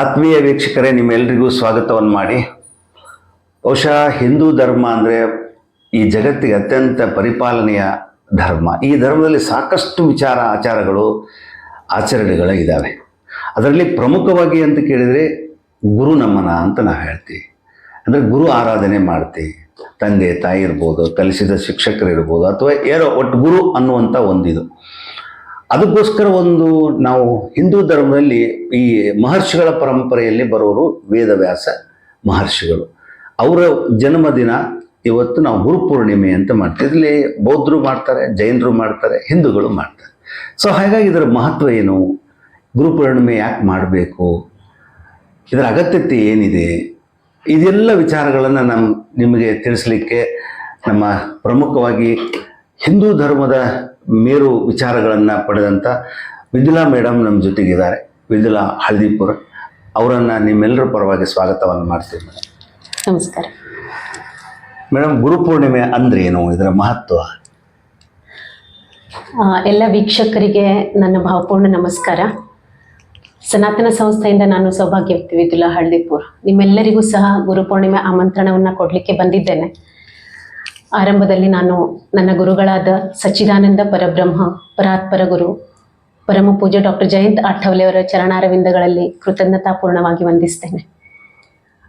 ಆತ್ಮೀಯ ವೀಕ್ಷಕರೇ ನಿಮ್ಮೆಲ್ಲರಿಗೂ ಸ್ವಾಗತವನ್ನು ಮಾಡಿ. ಬಹುಶಃ ಹಿಂದೂ ಧರ್ಮ ಅಂದರೆ ಈ ಜಗತ್ತಿಗೆ ಅತ್ಯಂತ ಪರಿಪಾಲನೆಯ ಧರ್ಮ. ಈ ಧರ್ಮದಲ್ಲಿ ಸಾಕಷ್ಟು ವಿಚಾರ, ಆಚಾರಗಳು, ಆಚರಣೆಗಳು ಇದ್ದಾವೆ ಅದರಲ್ಲಿ ಪ್ರಮುಖವಾಗಿ ಅಂತ ಕೇಳಿದರೆ ಗುರು ನಮನ ಅಂತ ನಾವು ಹೇಳ್ತೀವಿ. ಅಂದರೆ ಗುರು ಆರಾಧನೆ ಮಾಡ್ತೀವಿ ತಂದೆ ತಾಯಿ ಇರ್ಬೋದು, ಕಲಿಸಿದ ಶಿಕ್ಷಕರಿರ್ಬೋದು, ಅಥವಾ ಏನೋ ಒಟ್ಟು ಗುರು ಅನ್ನುವಂಥ ಒಂದಿದು. ಅದಕ್ಕೋಸ್ಕರ ಒಂದು ನಾವು ಹಿಂದೂ ಧರ್ಮದಲ್ಲಿ ಈ ಮಹರ್ಷಿಗಳ ಪರಂಪರೆಯಲ್ಲಿ ಬರೋರು ವೇದವ್ಯಾಸ ಮಹರ್ಷಿಗಳು. ಅವರ ಜನ್ಮದಿನ ಇವತ್ತು ನಾವು ಗುರುಪೂರ್ಣಿಮೆ ಅಂತ ಮಾಡ್ತೀವಿ. ಇದರಲ್ಲಿ ಬೌದ್ಧರು ಮಾಡ್ತಾರೆ, ಜೈನರು ಮಾಡ್ತಾರೆ, ಹಿಂದೂಗಳು ಮಾಡ್ತಾರೆ. ಸೊ ಹಾಗಾಗಿ ಇದರ ಮಹತ್ವ ಏನು? ಗುರುಪೂರ್ಣಿಮೆ ಯಾಕೆ ಮಾಡಬೇಕು? ಇದರ ಅಗತ್ಯತೆ ಏನಿದೆ? ಇದೆಲ್ಲ ವಿಚಾರಗಳನ್ನು ನಮ್ಮ ನಿಮಗೆ ತಿಳಿಸ್ಲಿಕ್ಕೆ ನಮ್ಮ ಪ್ರಮುಖವಾಗಿ ಹಿಂದೂ ಧರ್ಮದ ಮೇರು ವಿಚಾರಗಳನ್ನು ಪಡೆದಂಥ ವಿದುಲಾ ಮೇಡಮ್ ನಮ್ಮ ಜೊತೆಗಿದ್ದಾರೆ. ವಿದುಲಾ ಹಳದಿಪುರ. ಅವರನ್ನು ನಿಮ್ಮೆಲ್ಲರ ಪರವಾಗಿ ಸ್ವಾಗತವನ್ನು ಮಾಡ್ತೀವಿ ಮೇಡಮ್ ನಮಸ್ಕಾರ. ಮೇಡಮ್ ಗುರುಪೂರ್ಣಿಮೆ ಅಂದರೆ ಏನು? ಇದರ ಮಹತ್ವ? ಎಲ್ಲ ವೀಕ್ಷಕರಿಗೆ ನನ್ನ ಭಾವಪೂರ್ಣ ನಮಸ್ಕಾರ. ಸನಾತನ ಸಂಸ್ಥೆಯಿಂದ ನಾನು ಸೌಭಾಗ್ಯವತಿ ವಿದುಲಾ ಹಳ್ದಿಪುರ್. ನಿಮ್ಮೆಲ್ಲರಿಗೂ ಸಹ ಗುರುಪೂರ್ಣಿಮೆ ಆಮಂತ್ರಣವನ್ನು ಕೊಡಲಿಕ್ಕೆ ಬಂದಿದ್ದೇನೆ. ಆರಂಭದಲ್ಲಿ ನಾನು ನನ್ನ ಗುರುಗಳಾದ ಸಚ್ಚಿದಾನಂದ ಪರಬ್ರಹ್ಮ ಪರಾತ್ಪರ ಗುರು ಪರಮ ಪೂಜ್ಯ ಡಾಕ್ಟರ್ ಜಯಂತ್ ಆಠವಲೆಯವರ ಚರಣಾರವಿಂದಗಳಲ್ಲಿ ಕೃತಜ್ಞತಾಪೂರ್ಣವಾಗಿ ವಂದಿಸ್ತೇನೆ.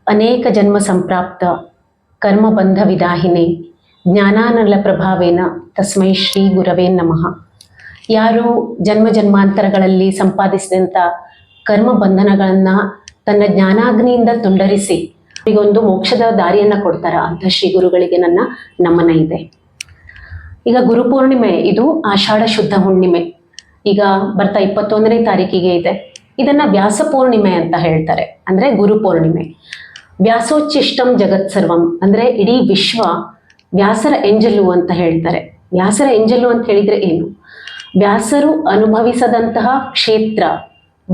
ಅನೇಕ ಜನ್ಮ ಸಂಪ್ರಾಪ್ತ ಕರ್ಮಬಂಧ ವಿದಾಹಿನಿ, ಜ್ಞಾನಾನಲ ಪ್ರಭಾವೇನ ತಸ್ಮೈ ಶ್ರೀ ಗುರವೇ ನಮಃ. ಯಾರು ಜನ್ಮ ಜನ್ಮಾಂತರಗಳಲ್ಲಿ ಸಂಪಾದಿಸಿದಂಥ ಕರ್ಮ ಬಂಧನಗಳನ್ನು ತನ್ನ ಜ್ಞಾನಾಗ್ನಿಯಿಂದ ತುಂಡರಿಸಿ ಅವರಿಗೊಂದು ಮೋಕ್ಷದ ದಾರಿಯನ್ನ ಕೊಡ್ತಾರ ಅಂತ ಶ್ರೀ ಗುರುಗಳಿಗೆ ನನ್ನ ನಮನ ಇದೆ. ಈಗ ಗುರುಪೂರ್ಣಿಮೆ ಇದು ಆಷಾಢ ಶುದ್ಧ ಹುಣ್ಣಿಮೆ. ಈಗ ಬರ್ತಾ ಇಪ್ಪತ್ತೊಂದನೇ ತಾರೀಕಿಗೆ ಇದೆ. ಇದನ್ನ ವ್ಯಾಸ ಪೂರ್ಣಿಮೆ ಅಂತ ಹೇಳ್ತಾರೆ. ಅಂದ್ರೆ ಗುರು ಪೂರ್ಣಿಮೆ. ವ್ಯಾಸೋಚ್ಚಿಷ್ಟಂ ಜಗತ್ ಸರ್ವಂ. ಅಂದ್ರೆ ಇಡೀ ವಿಶ್ವ ವ್ಯಾಸರ ಎಂಜಲು ಅಂತ ಹೇಳ್ತಾರೆ. ವ್ಯಾಸರ ಎಂಜಲು ಅಂತ ಹೇಳಿದ್ರೆ ಏನು? ವ್ಯಾಸರು ಅನುಭವಿಸದಂತಹ ಕ್ಷೇತ್ರ,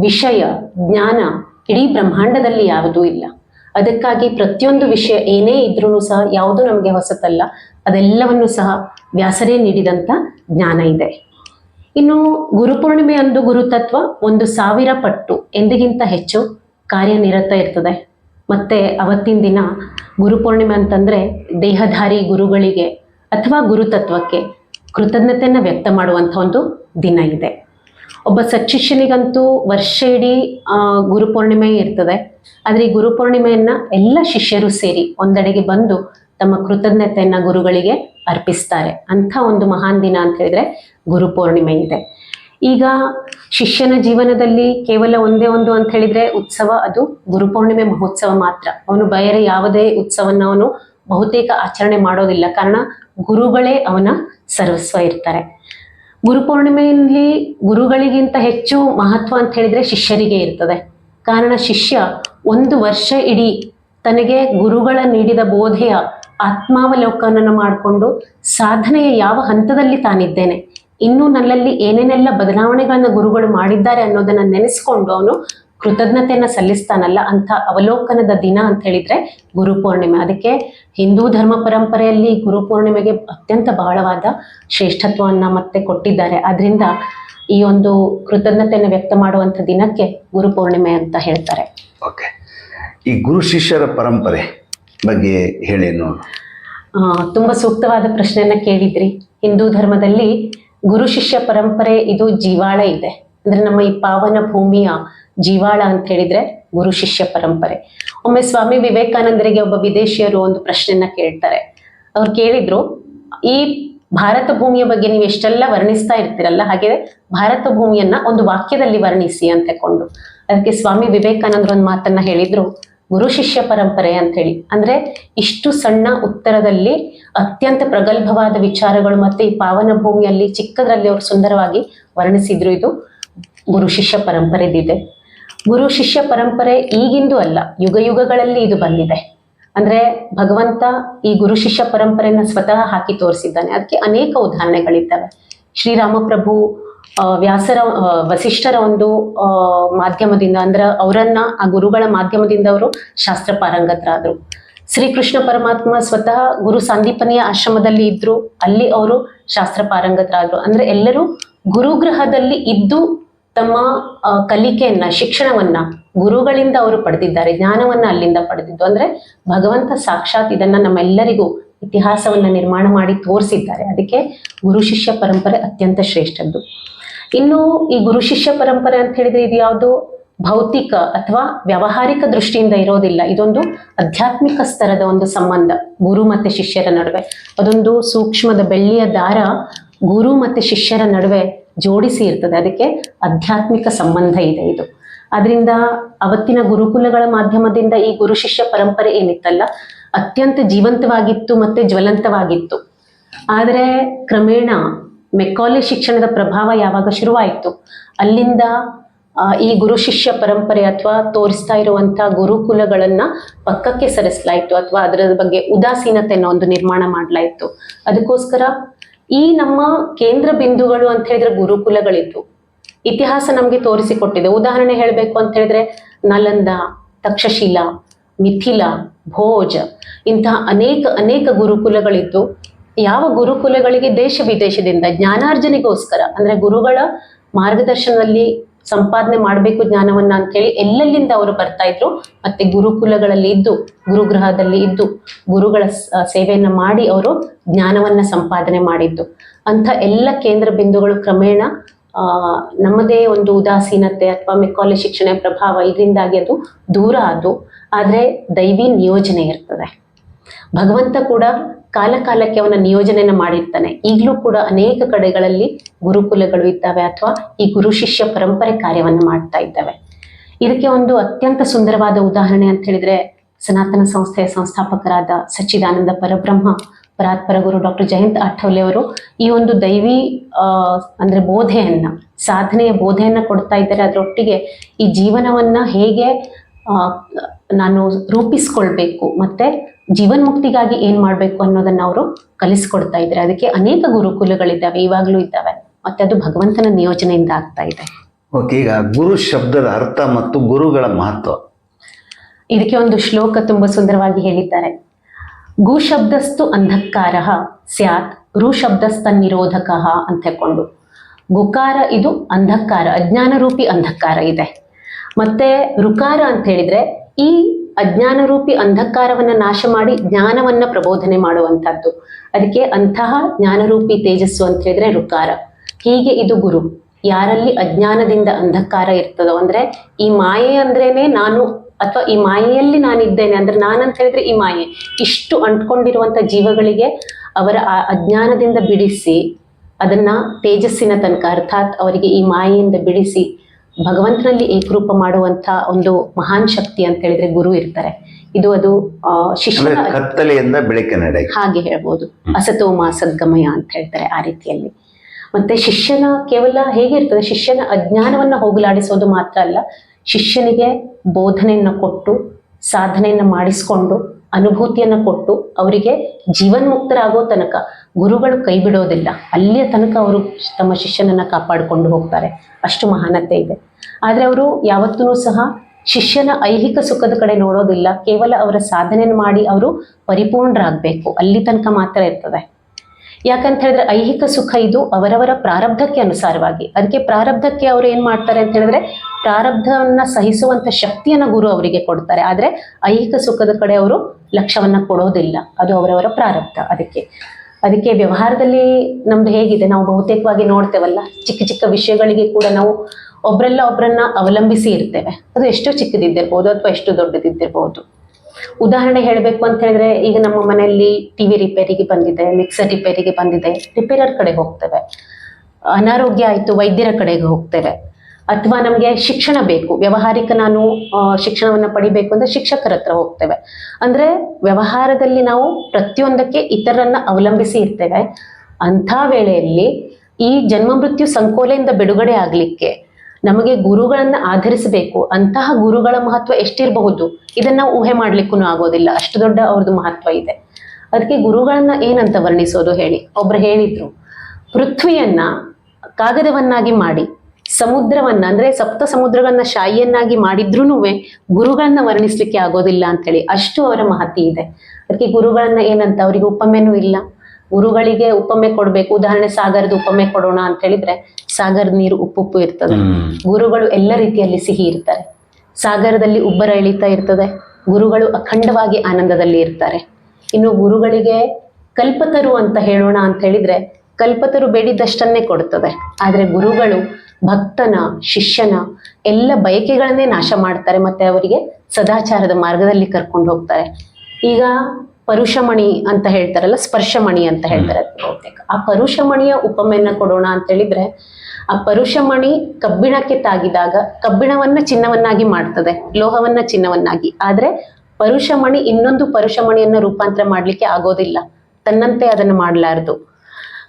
ವಿಷಯ, ಜ್ಞಾನ ಇಡೀ ಬ್ರಹ್ಮಾಂಡದಲ್ಲಿ ಯಾವುದೂ ಇಲ್ಲ. ಅದಕ್ಕಾಗಿ ಪ್ರತಿಯೊಂದು ವಿಷಯ ಏನೇ ಇದ್ರೂ ಸಹ ಯಾವುದು ನಮಗೆ ಹೊಸತಲ್ಲ, ಅದೆಲ್ಲವನ್ನು ಸಹ ವ್ಯಾಸರೇ ನೀಡಿದಂಥ ಜ್ಞಾನ ಇದೆ. ಇನ್ನು ಗುರುಪೂರ್ಣಿಮೆ ಅಂದು ಗುರುತತ್ವ ಒಂದು ಸಾವಿರ ಪಟ್ಟು ಎಂದಿಗಿಂತ ಹೆಚ್ಚು ಕಾರ್ಯನಿರತ ಇರ್ತದೆ. ಮತ್ತೆ ಅವತ್ತಿನ ದಿನ ಗುರುಪೂರ್ಣಿಮೆ ಅಂತಂದ್ರೆ ದೇಹಧಾರಿ ಗುರುಗಳಿಗೆ ಅಥವಾ ಗುರುತತ್ವಕ್ಕೆ ಕೃತಜ್ಞತೆಯನ್ನು ವ್ಯಕ್ತ ಮಾಡುವಂಥ ಒಂದು ದಿನ ಇದೆ. ಒಬ್ಬ ಸಚ್ಶಿಷ್ಯನಿಗಂತೂ ವರ್ಷ ಇಡೀ ಗುರು ಗುರುಪೂರ್ಣಿಮೆ ಇರ್ತದೆ. ಆದರೆ ಈ ಗುರುಪೂರ್ಣಿಮೆಯನ್ನ ಎಲ್ಲ ಶಿಷ್ಯರು ಸೇರಿ ಒಂದೆಡೆಗೆ ಬಂದು ತಮ್ಮ ಕೃತಜ್ಞತೆಯನ್ನ ಗುರುಗಳಿಗೆ ಅರ್ಪಿಸ್ತಾರೆ. ಅಂಥ ಒಂದು ಮಹಾನ್ ದಿನ ಅಂತ ಹೇಳಿದ್ರೆ ಗುರುಪೂರ್ಣಿಮೆ ಇದೆ. ಈಗ ಶಿಷ್ಯನ ಜೀವನದಲ್ಲಿ ಕೇವಲ ಒಂದೇ ಒಂದು ಅಂತ ಹೇಳಿದ್ರೆ ಉತ್ಸವ, ಅದು ಗುರುಪೂರ್ಣಿಮೆ ಮಹೋತ್ಸವ ಮಾತ್ರ. ಅವನು ಬೇರೆ ಯಾವುದೇ ಉತ್ಸವನ್ನ ಅವನು ಬಹುತೇಕ ಆಚರಣೆ ಮಾಡೋದಿಲ್ಲ. ಕಾರಣ ಗುರುಗಳೇ ಅವನ ಸರ್ವಸ್ವ ಇರ್ತಾರೆ. ಗುರುಪೂರ್ಣಿಮೆಯಲ್ಲಿ ಗುರುಗಳಿಗಿಂತ ಹೆಚ್ಚು ಮಹತ್ವ ಅಂತ ಹೇಳಿದ್ರೆ ಶಿಷ್ಯರಿಗೆ ಇರ್ತದೆ. ಕಾರಣ ಶಿಷ್ಯ ಒಂದು ವರ್ಷ ಇಡೀ ತನಗೆ ಗುರುಗಳ ನೀಡಿದ ಬೋಧೆಯ ಆತ್ಮಾವಲೋಕನನ್ನು ಮಾಡಿಕೊಂಡು ಸಾಧನೆಯ ಯಾವ ಹಂತದಲ್ಲಿ ತಾನಿದ್ದೇನೆ, ಇನ್ನೂ ನನ್ನಲ್ಲಿ ಏನೇನೆಲ್ಲ ಬದಲಾವಣೆಗಳನ್ನ ಗುರುಗಳು ಮಾಡಿದ್ದಾರೆ ಅನ್ನೋದನ್ನ ನೆನೆಸ್ಕೊಂಡು ಅವನು ಕೃತಜ್ಞತೆಯನ್ನ ಸಲ್ಲಿಸ್ತಾನಲ್ಲ ಅಂತ ಅವಲೋಕನದ ದಿನ ಅಂತ ಹೇಳಿದ್ರೆ ಗುರುಪೂರ್ಣಿಮೆ ಅದಕ್ಕೆ ಹಿಂದೂ ಧರ್ಮ ಪರಂಪರೆಯಲ್ಲಿ ಗುರು ಪೂರ್ಣಿಮೆಗೆ ಅತ್ಯಂತ ಬಹಳವಾದ ಶ್ರೇಷ್ಠತ್ವವನ್ನ ಮತ್ತೆ ಕೊಟ್ಟಿದ್ದಾರೆ. ಆದ್ರಿಂದ ಈ ಒಂದು ಕೃತಜ್ಞತೆಯನ್ನು ವ್ಯಕ್ತ ಮಾಡುವಂಥ ದಿನಕ್ಕೆ ಗುರುಪೂರ್ಣಿಮೆ ಅಂತ ಹೇಳ್ತಾರೆ. ಓಕೆ. ಈ ಗುರು ಶಿಷ್ಯರ ಪರಂಪರೆ ಬಗ್ಗೆ ಹೇಳಿ ನೋಡು ತುಂಬಾ ಸೂಕ್ತವಾದ ಪ್ರಶ್ನೆಯನ್ನ ಕೇಳಿದ್ರಿ. ಹಿಂದೂ ಧರ್ಮದಲ್ಲಿ ಗುರು ಶಿಷ್ಯ ಪರಂಪರೆ ಇದು ಜೀವಾಳ ಇದೆ. ಅಂದ್ರೆ ನಮ್ಮ ಈ ಪಾವನ ಭೂಮಿಯ ಜೀವಾಳ ಅಂತ ಹೇಳಿದ್ರೆ ಗುರು ಶಿಷ್ಯ ಪರಂಪರೆ. ಒಮ್ಮೆ ಸ್ವಾಮಿ ವಿವೇಕಾನಂದರಿಗೆ ಒಬ್ಬ ವಿದೇಶಿಯರು ಒಂದು ಪ್ರಶ್ನೆಯನ್ನ ಕೇಳ್ತಾರೆ. ಅವ್ರು ಕೇಳಿದ್ರು, ಈ ಭಾರತ ಭೂಮಿಯ ಬಗ್ಗೆ ನೀವು ಎಷ್ಟೆಲ್ಲ ವರ್ಣಿಸ್ತಾ ಇರ್ತೀರಲ್ಲ, ಹಾಗೆ ಭಾರತ ಭೂಮಿಯನ್ನ ಒಂದು ವಾಕ್ಯದಲ್ಲಿ ವರ್ಣಿಸಿ ಅಂತ ಕೊಂಡು ಅದಕ್ಕೆ ಸ್ವಾಮಿ ವಿವೇಕಾನಂದರು ಒಂದು ಮಾತನ್ನ ಹೇಳಿದ್ರು, ಗುರು ಶಿಷ್ಯ ಪರಂಪರೆ ಅಂತ ಹೇಳಿ. ಅಂದ್ರೆ ಇಷ್ಟು ಸಣ್ಣ ಉತ್ತರದಲ್ಲಿ ಅತ್ಯಂತ ಪ್ರಗಲ್ಭವಾದ ವಿಚಾರಗಳು ಮತ್ತೆ ಈ ಪಾವನ ಭೂಮಿಯಲ್ಲಿ ಚಿಕ್ಕದ್ರಲ್ಲಿ ಅವರು ಸುಂದರವಾಗಿ ವರ್ಣಿಸಿದ್ರು ಇದು. ಗುರು ಶಿಷ್ಯ ಪರಂಪರೆದಿದೆ ಗುರು ಶಿಷ್ಯ ಪರಂಪರೆ ಈಗಿಂದು ಅಲ್ಲ, ಯುಗ ಯುಗಗಳಲ್ಲಿ ಇದು ಬಂದಿದೆ. ಅಂದ್ರೆ ಭಗವಂತ ಈ ಗುರು ಶಿಷ್ಯ ಪರಂಪರೆಯನ್ನ ಸ್ವತಃ ಹಾಕಿ ತೋರಿಸಿದ್ದಾನೆ. ಅದಕ್ಕೆ ಅನೇಕ ಉದಾಹರಣೆಗಳಿದ್ದಾವೆ. ಶ್ರೀರಾಮಪ್ರಭು ಪ್ರಭು ವ್ಯಾಸರ ವಸಿಷ್ಠರ ಒಂದು ಮಾಧ್ಯಮದಿಂದ, ಅಂದ್ರೆ ಅವರನ್ನ, ಆ ಗುರುಗಳ ಮಾಧ್ಯಮದಿಂದ ಅವರು ಶಾಸ್ತ್ರ ಪಾರಂಗತರಾದ್ರು. ಶ್ರೀಕೃಷ್ಣ ಪರಮಾತ್ಮ ಸ್ವತಃ ಗುರು ಸಂದೀಪನಿಯ ಆಶ್ರಮದಲ್ಲಿ ಇದ್ರು. ಅಲ್ಲಿ ಅವರು ಶಾಸ್ತ್ರ ಪಾರಂಗತರಾದ್ರು. ಅಂದ್ರೆ ಎಲ್ಲರೂ ಗುರುಗ್ರಹದಲ್ಲಿ ಇದ್ದು ತಮ್ಮ ಕಲಿಕೆಯನ್ನ, ಶಿಕ್ಷಣವನ್ನ ಗುರುಗಳಿಂದ ಅವರು ಪಡೆದಿದ್ದಾರೆ, ಜ್ಞಾನವನ್ನ ಅಲ್ಲಿಂದ ಪಡೆದಿದ್ದು. ಅಂದ್ರೆ ಭಗವಂತ ಸಾಕ್ಷಾತ್ ಇದನ್ನ ನಮ್ಮೆಲ್ಲರಿಗೂ ಇತಿಹಾಸವನ್ನ ನಿರ್ಮಾಣ ಮಾಡಿ ತೋರಿಸಿದ್ದಾರೆ. ಅದಕ್ಕೆ ಗುರು ಶಿಷ್ಯ ಪರಂಪರೆ ಅತ್ಯಂತ ಶ್ರೇಷ್ಠದ್ದು. ಇನ್ನು ಈ ಗುರು ಶಿಷ್ಯ ಪರಂಪರೆ ಅಂತ ಹೇಳಿದ್ರೆ ಇದು ಯಾವುದು? ಭೌತಿಕ ಅಥವಾ ವ್ಯಾವಹಾರಿಕ ದೃಷ್ಟಿಯಿಂದ ಇರೋದಿಲ್ಲ. ಇದೊಂದು ಆಧ್ಯಾತ್ಮಿಕ ಸ್ತರದ ಒಂದು ಸಂಬಂಧ, ಗುರು ಮತ್ತೆ ಶಿಷ್ಯರ ನಡುವೆ. ಅದೊಂದು ಸೂಕ್ಷ್ಮದ ಬೆಳ್ಳಿಯ ದಾರ ಗುರು ಮತ್ತೆ ಶಿಷ್ಯರ ನಡುವೆ ಜೋಡಿಸಿ ಇರ್ತದೆ. ಅದಕ್ಕೆ ಆಧ್ಯಾತ್ಮಿಕ ಸಂಬಂಧ ಇದೆ ಇದು. ಅದರಿಂದ ಅವತ್ತಿನ ಗುರುಕುಲಗಳ ಮಾಧ್ಯಮದಿಂದ ಈ ಗುರು ಶಿಷ್ಯ ಪರಂಪರೆ ಏನಿತ್ತಲ್ಲ, ಅತ್ಯಂತ ಜೀವಂತವಾಗಿತ್ತು ಮತ್ತೆ ಜ್ವಲಂತವಾಗಿತ್ತು. ಆದರೆ ಕ್ರಮೇಣ ಮೆಕ್ಕಾಲೆ ಶಿಕ್ಷಣದ ಪ್ರಭಾವ ಯಾವಾಗ ಶುರುವಾಯಿತು? ಅಲ್ಲಿಂದ ಈ ಗುರು ಶಿಷ್ಯ ಪರಂಪರೆ ಅಥವಾ ತೋರಿಸ್ತಾ ಇರುವಂತಹ ಗುರುಕುಲಗಳನ್ನ ಪಕ್ಕಕ್ಕೆ ಸರಿಸಲಾಯಿತು ಅಥವಾ ಅದರ ಬಗ್ಗೆ ಉದಾಸೀನತೆಯನ್ನು ಒಂದು ನಿರ್ಮಾಣ ಮಾಡಲಾಯಿತು. ಅದಕ್ಕೋಸ್ಕರ ಈ ನಮ್ಮ ಕೇಂದ್ರ ಬಿಂದುಗಳು ಅಂತ ಹೇಳಿದ್ರೆ ಗುರುಕುಲಗಳಿತ್ತು ಇತಿಹಾಸ ನಮಗೆ ತೋರಿಸಿಕೊಟ್ಟಿದೆ. ಉದಾಹರಣೆ ಹೇಳಬೇಕು ಅಂತ ಹೇಳಿದ್ರೆ ನಲಂದ, ತಕ್ಷಶಿಲ, ಮಿಥಿಲ, ಭೋಜ ಇಂತಹ ಅನೇಕ ಅನೇಕ ಗುರುಕುಲಗಳಿದ್ದು. ಯಾವ ಗುರುಕುಲಗಳಿಗೆ ದೇಶ ವಿದೇಶದಿಂದ ಜ್ಞಾನಾರ್ಜನೆಗೋಸ್ಕರ, ಅಂದ್ರೆ ಗುರುಗಳ ಮಾರ್ಗದರ್ಶನದಲ್ಲಿ ಸಂಪಾದನೆ ಮಾಡಬೇಕು ಜ್ಞಾನವನ್ನ ಅಂತ ಹೇಳಿ ಎಲ್ಲೆಲ್ಲಿಂದ ಅವರು ಬರ್ತಾ ಇದ್ರು? ಮತ್ತೆ ಗುರುಕುಲಗಳಲ್ಲಿ ಇದ್ದು, ಗುರುಗೃಹದಲ್ಲಿ ಇದ್ದು, ಗುರುಗಳ ಸೇವೆಯನ್ನ ಮಾಡಿ ಅವರು ಜ್ಞಾನವನ್ನ ಸಂಪಾದನೆ ಮಾಡಿದ್ದು. ಅಂತ ಎಲ್ಲ ಕೇಂದ್ರ ಬಿಂದುಗಳು ಕ್ರಮೇಣ ನಮ್ಮದೇ ಒಂದು ಉದಾಸೀನತೆ ಅಥವಾ ಮೆಕ್ಕಾಲೆ ಶಿಕ್ಷಣ ಪ್ರಭಾವ ಇದರಿಂದಾಗಿ ಅದು ದೂರ ಅದು ಆದ್ರೆ ದೈವಿ ನಿಯೋಜನೆ ಇರ್ತದೆ. ಭಗವಂತ ಕೂಡ ಕಾಲ ಕಾಲಕ್ಕೆ ಅವನ ನಿಯೋಜನೆಯನ್ನ ಮಾಡಿರ್ತಾನೆ. ಈಗಲೂ ಕೂಡ ಅನೇಕ ಕಡೆಗಳಲ್ಲಿ ಗುರುಕುಲಗಳು ಇದ್ದಾವೆ ಅಥವಾ ಈ ಗುರು ಶಿಷ್ಯ ಪರಂಪರೆ ಕಾರ್ಯವನ್ನು ಮಾಡ್ತಾ ಇದ್ದಾವೆ. ಇದಕ್ಕೆ ಒಂದು ಅತ್ಯಂತ ಸುಂದರವಾದ ಉದಾಹರಣೆ ಅಂತ ಹೇಳಿದ್ರೆ ಸನಾತನ ಸಂಸ್ಥೆಯ ಸಂಸ್ಥಾಪಕರಾದ ಸಚ್ಚಿದಾನಂದ ಪರಬ್ರಹ್ಮ, ಪರಾತ್ಪರ ಗುರು ಡಾಕ್ಟರ್ ಜಯಂತ್ ಆಠವಲೆ ಅವರು ಈ ಒಂದು ದೈವಿ ಅಂದ್ರೆ ಬೋಧೆಯನ್ನ, ಸಾಧನೆಯ ಬೋಧೆಯನ್ನ ಕೊಡ್ತಾ ಇದ್ದಾರೆ. ಅದರೊಟ್ಟಿಗೆ ಈ ಜೀವನವನ್ನ ಹೇಗೆ ನಾನು ರೂಪಿಸ್ಕೊಳ್ಬೇಕು, ಮತ್ತೆ ಜೀವನ್ಮುಕ್ತಿಗಾಗಿ ಏನ್ ಮಾಡ್ಬೇಕು ಅನ್ನೋದನ್ನ ಅವರು ಕಲಿಸ್ಕೊಡ್ತಾ ಇದ್ದಾರೆ. ಅದಕ್ಕೆ ಅನೇಕ ಗುರುಕುಲಗಳಿದ್ದಾವೆ ಇವಾಗ್ಲೂ ಇದ್ದಾವೆ. ಮತ್ತೆ ಅದು ಭಗವಂತನ ನಿಯೋಜನೆಯಿಂದ ಆಗ್ತಾ ಇದೆ. ಓಕೆ ಈಗ ಗುರು ಶಬ್ದದ ಅರ್ಥ ಮತ್ತು ಗುರುಗಳ ಮಹತ್ವ. ಇದಕ್ಕೆ ಒಂದು ಶ್ಲೋಕ ತುಂಬಾ ಸುಂದರವಾಗಿ ಹೇಳಿದ್ದಾರೆ. ಗು ಶಬ್ದಸ್ತು ಅಂಧಕಾರ ಸ್ಯಾತ್ ರು ಶಬ್ದಸ್ತ ನಿರೋಧಕ ಅಂತ ಹೇಳ್ಕೊಂಡು. ಗುಕಾರ ಇದು ಅಂಧಕಾರ ಅಜ್ಞಾನ ರೂಪಿ ಅಂಧಕಾರ ಇದೆ. ಮತ್ತೆ ರುಕಾರ ಅಂತ ಹೇಳಿದ್ರೆ ಈ ಅಜ್ಞಾನ ರೂಪಿ ಅಂಧಕಾರವನ್ನ ನಾಶ ಮಾಡಿ ಜ್ಞಾನವನ್ನ ಪ್ರಬೋಧನೆ ಮಾಡುವಂತದ್ದು ಅದಕ್ಕೆ ಅಂತಹ ಜ್ಞಾನರೂಪಿ ತೇಜಸ್ಸು ಅಂತ ಹೇಳಿದ್ರೆ ರುಕಾರ ಹೀಗೆ ಇದು ಗುರು. ಯಾರಲ್ಲಿ ಅಜ್ಞಾನದಿಂದ ಅಂಧಕಾರ ಇರ್ತದೋ ಅಂದ್ರೆ ಈ ಮಾಯೆ ಅಂದ್ರೇನೆ ನಾನು ಅಥವಾ ಈ ಮಾಯೆಯಲ್ಲಿ ನಾನಿದ್ದೇನೆ ಅಂದ್ರೆ ನಾನಂತ ಹೇಳಿದ್ರೆ ಈ ಮಾಯೆ. ಇಷ್ಟು ಅಂಟ್ಕೊಂಡಿರುವಂತ ಜೀವಗಳಿಗೆ ಅವರ ಆ ಅಜ್ಞಾನದಿಂದ ಬಿಡಿಸಿ ಅದನ್ನ ತೇಜಸ್ಸಿನ ತನಕ ಅರ್ಥಾತ್ ಅವರಿಗೆ ಈ ಮಾಯೆಯಿಂದ ಬಿಡಿಸಿ ಭಗವಂತನಲ್ಲಿ ಏಕರೂಪ ಮಾಡುವಂತ ಒಂದು ಮಹಾನ್ ಶಕ್ತಿ ಅಂತ ಹೇಳಿದ್ರೆ ಗುರು ಇರ್ತಾರೆ. ಇದು ಅದು ಶಿಷ್ಯ ಕತ್ತಲೆಯಿಂದ ಬೆಳಕಿನ ಹಾಗೆ ಹೇಳ್ಬೋದು. ಅಸತೋಮ ಸದ್ಗಮಯ ಅಂತ ಹೇಳ್ತಾರೆ ಆ ರೀತಿಯಲ್ಲಿ. ಮತ್ತೆ ಶಿಷ್ಯನ ಕೇವಲ ಹೇಗಿರ್ತದೆ ಶಿಷ್ಯನ ಅಜ್ಞಾನವನ್ನ ಹೋಗಲಾಡಿಸೋದು ಮಾತ್ರ ಅಲ್ಲ ಶಿಷ್ಯನಿಗೆ ಬೋಧನೆಯನ್ನು ಕೊಟ್ಟು ಸಾಧನೆಯನ್ನು ಮಾಡಿಸ್ಕೊಂಡು ಅನುಭೂತಿಯನ್ನು ಕೊಟ್ಟು ಅವರಿಗೆ ಜೀವನ್ಮುಕ್ತರಾಗೋ ತನಕ ಗುರುಗಳು ಕೈ ಬಿಡೋದಿಲ್ಲ. ಅಲ್ಲಿಯ ತನಕ ಅವರು ತಮ್ಮ ಶಿಷ್ಯನನ್ನ ಕಾಪಾಡಿಕೊಂಡು ಹೋಗ್ತಾರೆ. ಅಷ್ಟು ಮಹಾನತೆ ಇದೆ. ಆದರೆ ಅವರು ಯಾವತ್ತೂ ಸಹ ಶಿಷ್ಯನ ಐಹಿಕ ಸುಖದ ಕಡೆ ನೋಡೋದಿಲ್ಲ. ಕೇವಲ ಅವರ ಸಾಧನೆ ಮಾಡಿ ಅವರು ಪರಿಪೂರ್ಣರಾಗಬೇಕು. ಅಲ್ಲಿ ತನಕ ಮಾತ್ರ ಇರ್ತದೆ. ಯಾಕಂತ ಹೇಳಿದ್ರೆ ಐಹಿಕ ಸುಖ ಇದು ಅವರವರ ಪ್ರಾರಬ್ಧಕ್ಕೆ ಅನುಸಾರವಾಗಿ. ಅದಕ್ಕೆ ಪ್ರಾರಬ್ಧಕ್ಕೆ ಅವರು ಏನು ಮಾಡ್ತಾರೆ ಅಂತ ಹೇಳಿದ್ರೆ ಪ್ರಾರಬ್ಧವನ್ನ ಸಹಿಸುವಂಥ ಶಕ್ತಿಯನ್ನ ಗುರು ಅವರಿಗೆ ಕೊಡ್ತಾರೆ. ಆದರೆ ಐಹಿಕ ಸುಖದ ಕಡೆ ಅವರು ಲಕ್ಷ್ಯವನ್ನು ಕೊಡೋದಿಲ್ಲ. ಅದು ಅವರವರ ಪ್ರಾರಬ್ಧ. ಅದಕ್ಕೆ ಅದಕ್ಕೆ ವ್ಯವಹಾರದಲ್ಲಿ ನಮ್ದು ಹೇಗಿದೆ, ನಾವು ಬಹುತೇಕವಾಗಿ ನೋಡ್ತೇವಲ್ಲ, ಚಿಕ್ಕ ಚಿಕ್ಕ ವಿಷಯಗಳಿಗೆ ಕೂಡ ನಾವು ಒಬ್ರಲ್ಲ ಒಬ್ರನ್ನ ಅವಲಂಬಿಸಿ ಇರ್ತೇವೆ. ಅದು ಎಷ್ಟೋ ಚಿಕ್ಕದಿದ್ದಿರ್ಬೋದು ಅಥವಾ ಎಷ್ಟು ದೊಡ್ಡದಿದ್ದಿರ್ಬೋದು. ಉದಾಹರಣೆ ಹೇಳಬೇಕು ಅಂತ ಹೇಳಿದ್ರೆ, ಈಗ ನಮ್ಮ ಮನೆಯಲ್ಲಿ ಟಿವಿ ರಿಪೇರಿಗೆ ಬಂದಿದೆ ಮಿಕ್ಸರ್ ರಿಪೇರಿಗೆ ಬಂದಿದೆ ರಿಪೇರರ್ ಕಡೆ ಹೋಗ್ತೇವೆ. ಅನಾರೋಗ್ಯ ಆಯಿತು, ವೈದ್ಯರ ಕಡೆಗೆ ಹೋಗ್ತೇವೆ. ಅಥವಾ ನಮಗೆ ಶಿಕ್ಷಣ ಬೇಕು. ವ್ಯವಹಾರಿಕ ನಾನು ಶಿಕ್ಷಣವನ್ನು ಪಡಿಬೇಕು ಅಂದ್ರೆ ಶಿಕ್ಷಕರ ಹತ್ರ ಹೋಗ್ತೇವೆ. ಅಂದ್ರೆ ವ್ಯವಹಾರದಲ್ಲಿ ನಾವು ಪ್ರತಿಯೊಂದಕ್ಕೆ ಇತರರನ್ನ ಅವಲಂಬಿಸಿ ಇರ್ತೇವೆ. ಅಂಥ ವೇಳೆಯಲ್ಲಿ ಈ ಜನ್ಮ ಮೃತ್ಯು ಸಂಕೋಲೆಯಿಂದ ಬಿಡುಗಡೆ ಆಗ್ಲಿಕ್ಕೆ ನಮಗೆ ಗುರುಗಳನ್ನ ಆಧರಿಸಬೇಕು. ಅಂತಹ ಗುರುಗಳ ಮಹತ್ವ ಎಷ್ಟಿರಬಹುದು? ಇದನ್ನ ಊಹೆ ಮಾಡ್ಲಿಕ್ಕೂ ಆಗೋದಿಲ್ಲ. ಅಷ್ಟು ದೊಡ್ಡ ಅವ್ರದ್ದು ಮಹತ್ವ ಇದೆ. ಅದಕ್ಕೆ ಗುರುಗಳನ್ನ ಏನಂತ ವರ್ಣಿಸೋದು ಹೇಳಿ? ಒಬ್ರು ಹೇಳಿದ್ರು, ಪೃಥ್ವಿಯನ್ನ ಕಾಗದವನ್ನಾಗಿ ಮಾಡಿ ಸಮುದ್ರವನ್ನ ಅಂದ್ರೆ ಸಪ್ತ ಸಮುದ್ರಗಳನ್ನ ಶಾಯಿಯನ್ನಾಗಿ ಮಾಡಿದ್ರು ಗುರುಗಳನ್ನ ವರ್ಣಿಸ್ಲಿಕ್ಕೆ ಆಗೋದಿಲ್ಲ ಅಂತ ಹೇಳಿ ಅಷ್ಟು ಅವರ ಮಹತಿ ಇದೆ. ಅದಕ್ಕೆ ಗುರುಗಳನ್ನ ಏನಂತ ಅವರಿಗೆ ಉಪಮೆನು ಇಲ್ಲ. ಗುರುಗಳಿಗೆ ಉಪಮೆ ಕೊಡ್ಬೇಕು. ಉದಾಹರಣೆ ಸಾಗರದ ಉಪಮೆ ಕೊಡೋಣ ಅಂತ ಹೇಳಿದ್ರೆ ಸಾಗರದ ನೀರು ಉಪ್ಪು ಉಪ್ಪು ಇರ್ತದೆ. ಗುರುಗಳು ಎಲ್ಲ ರೀತಿಯಲ್ಲಿ ಸಿಹಿ ಇರ್ತಾರೆ. ಸಾಗರದಲ್ಲಿ ಉಬ್ಬರ ಇಳಿತಾ ಇರ್ತದೆ. ಗುರುಗಳು ಅಖಂಡವಾಗಿ ಆನಂದದಲ್ಲಿ ಇರ್ತಾರೆ. ಇನ್ನು ಗುರುಗಳಿಗೆ ಕಲ್ಪತರು ಅಂತ ಹೇಳೋಣ ಅಂತ ಹೇಳಿದ್ರೆ ಕಲ್ಪತರು ಬೇಡಿದ್ದಷ್ಟನ್ನೇ ಕೊಡ್ತದೆ. ಆದ್ರೆ ಗುರುಗಳು ಭಕ್ತನ ಶಿಷ್ಯನ ಎಲ್ಲ ಬಯಕೆಗಳನ್ನೇ ನಾಶ ಮಾಡ್ತಾರೆ ಮತ್ತೆ ಅವರಿಗೆ ಸದಾಚಾರದ ಮಾರ್ಗದಲ್ಲಿ ಕರ್ಕೊಂಡು ಹೋಗ್ತಾರೆ. ಈಗ ಪರುಷಮಣಿ ಅಂತ ಹೇಳ್ತಾರಲ್ಲ ಸ್ಪರ್ಶಮಣಿ ಅಂತ ಹೇಳ್ತಾರೆ ಬಹುತೇಕ. ಆ ಪರುಷಮಣಿಯ ಉಪಮೆಯನ್ನ ಕೊಡೋಣ ಅಂತ ಹೇಳಿದ್ರೆ ಆ ಪರುಷಮಣಿ ಕಬ್ಬಿಣಕ್ಕೆ ತಾಗಿದಾಗ ಕಬ್ಬಿಣವನ್ನ ಚಿನ್ನವನ್ನಾಗಿ ಮಾಡ್ತದೆ ಲೋಹವನ್ನ ಚಿನ್ನವನ್ನಾಗಿ. ಆದ್ರೆ ಪರುಷಮಣಿ ಇನ್ನೊಂದು ಪರುಷಮಣಿಯನ್ನ ರೂಪಾಂತರ ಮಾಡ್ಲಿಕ್ಕೆ ಆಗೋದಿಲ್ಲ. ತನ್ನಂತೆ ಅದನ್ನು ಮಾಡಲಾರದು.